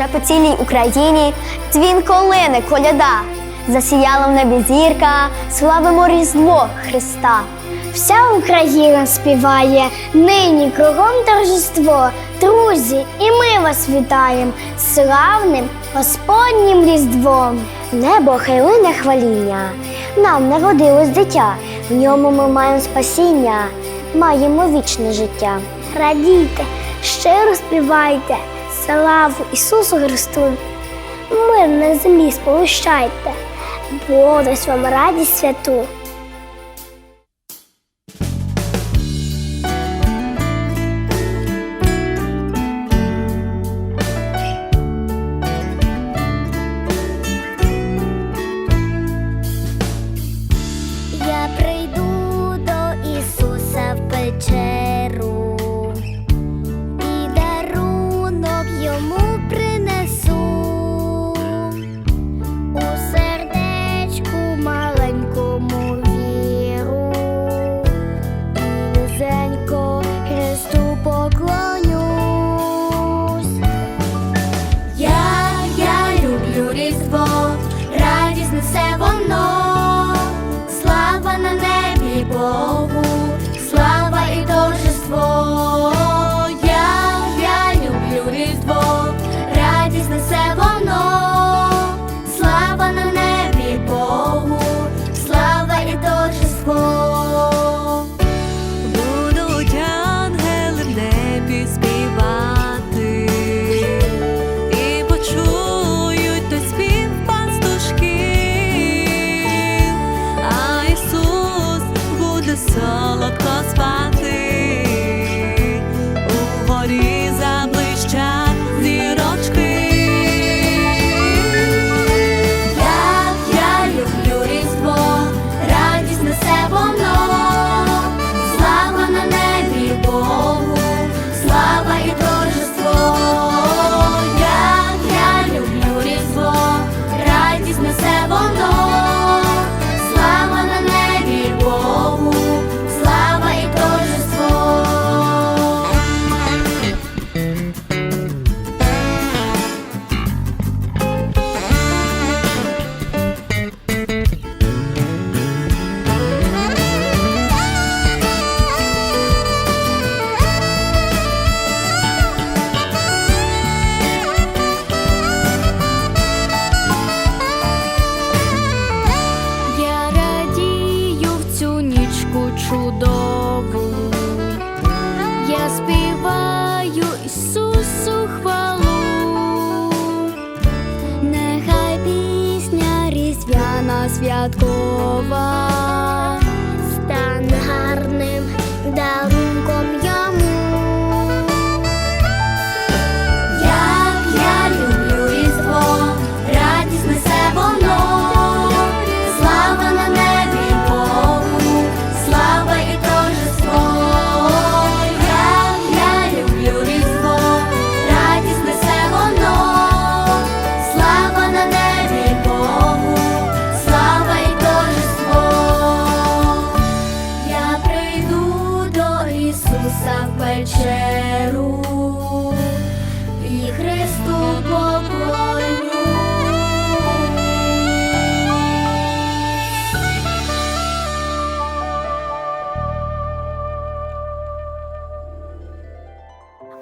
вже по цілій Україні дзвін колини коляда. Засіяла в небі зірка, славимо Різдво Христа. Вся Україна співає, нині кругом торжество. Друзі, і ми вас вітаємо славним Господнім Різдвом. Небо хилине хваління, нам народилось дитя, в ньому ми маємо спасіння, маємо вічне життя. Радійте, щиро співайте, славу Ісусу Христу. Мир на землі сповіщайте, Бо дасть вам радість святу. Різдво, радість несе воно, різдвяна святкова. Стане гарним дарунком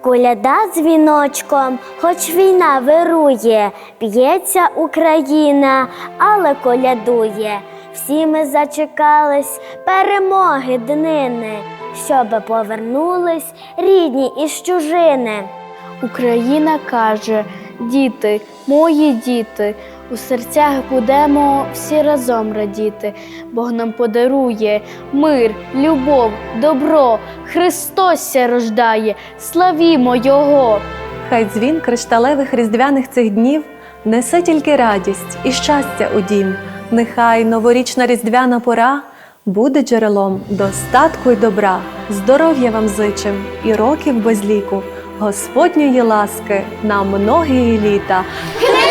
Коляда дзвіночком, хоч війна вирує, б'ється Україна, але колядує. Всі ми зачекались перемоги днини, щоби повернулись рідні із чужини. Україна каже: діти, мої діти, у серцях будемо всі разом радіти. Бог нам подарує мир, любов, добро. Христос ся рождає, славімо Його! Хай дзвін кришталевих різдвяних цих днів несе тільки радість і щастя у дім. Нехай новорічна різдвяна пора буде джерелом достатку й добра. Здоров'я вам зичим і років без ліку, Господньої ласки на многії літа. Христос